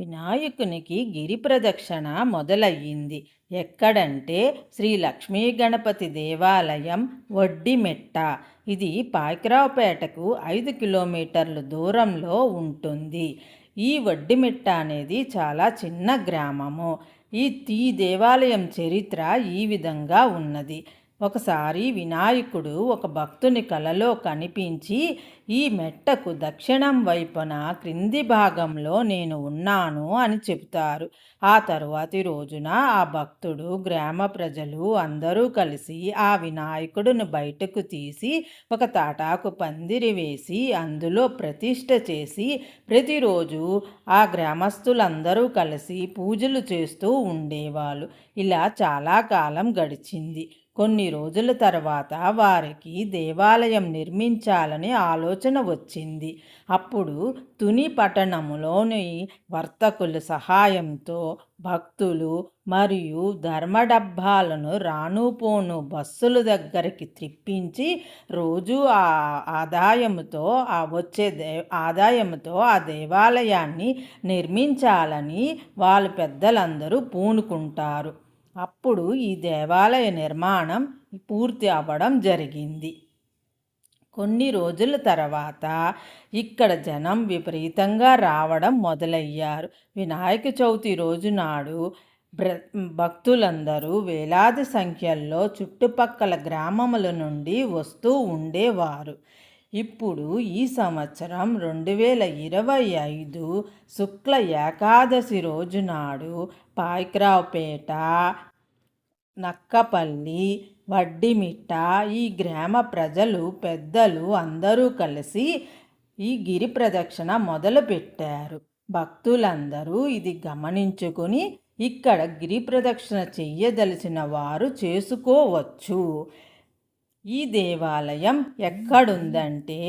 వినాయకునికి గిరి ప్రదక్షిణ మొదలయ్యింది. ఎక్కడంటే శ్రీ లక్ష్మీ గణపతి దేవాలయం వడ్డిమెట్ట. ఇది పాయకరావుపేటకు ఐదు కిలోమీటర్ల దూరంలో ఉంటుంది. ఈ వడ్డిమెట్ట అనేది చాలా చిన్న గ్రామము. ఈ ఈ దేవాలయం చరిత్ర ఈ విధంగా ఉన్నది. ఒకసారి వినాయకుడు ఒక భక్తుని కలలో కనిపించి ఈ మెట్టకు దక్షిణం వైపున క్రింది భాగంలో నేను ఉన్నాను అని చెబుతారు. ఆ తరువాతి రోజున ఆ భక్తుడు గ్రామ ప్రజలు అందరూ కలిసి ఆ వినాయకుడిని బయటకు తీసి ఒక తాటాకు పందిరి వేసి అందులో ప్రతిష్ట చేసి ప్రతిరోజు ఆ గ్రామస్తులందరూ కలిసి పూజలు చేస్తూ ఉండేవాళ్ళు. ఇలా చాలా కాలం గడిచింది. కొన్ని రోజుల తర్వాత వారికి దేవాలయం నిర్మించాలని ఆలోచన వచ్చింది. అప్పుడు తుని పట్టణములోని వర్తకుల సహాయంతో భక్తులు మరియు ధర్మడబ్బాలను డబ్బాలను రానుపోను బస్సుల దగ్గరికి తిప్పించి రోజు ఆ ఆదాయంతో ఆ వచ్చే దే ఆదాయంతో ఆ దేవాలయాన్ని నిర్మించాలని వాళ్ళ పెద్దలందరూ పూనుకుంటారు. అప్పుడు ఈ దేవాలయ నిర్మాణం పూర్తి అవ్వడం జరిగింది. కొన్ని రోజుల తర్వాత ఇక్కడ జనం విపరీతంగా రావడం మొదలయ్యారు. వినాయక చవితి రోజు నాడు బ్ర భక్తులందరూ వేలాది సంఖ్యల్లో చుట్టుపక్కల గ్రామముల నుండి వస్తూ ఉండేవారు. ఇప్పుడు ఈ సంవత్సరం రెండు వేల ఇరవై ఐదు శుక్ల ఏకాదశి రోజు నాడు పాయకరావుపేట నక్కపల్లి వడ్డిమిట్ట ఈ గ్రామ ప్రజలు పెద్దలు అందరూ కలిసి ఈ గిరి ప్రదక్షిణ మొదలుపెట్టారు భక్తులందరూ ఇది గమనించుకొని ఇక్కడ గిరి ప్రదక్షిణ చెయ్యదలిచిన వారు చేసుకోవచ్చు. ఈ దేవాలయం ఎక్కడుందంటే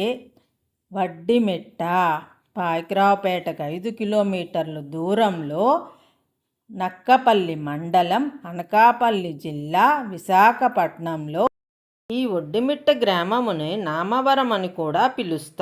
వడ్డిమెట్ట పాయకరావుపేటకు ఐదు కిలోమీటర్ల దూరంలో నక్కపల్లి మండలం అనకాపల్లి జిల్లా విశాఖపట్నంలో ఈ ఒడ్డిమిట్ట గ్రామముని నామవరం అని కూడా పిలుస్తారు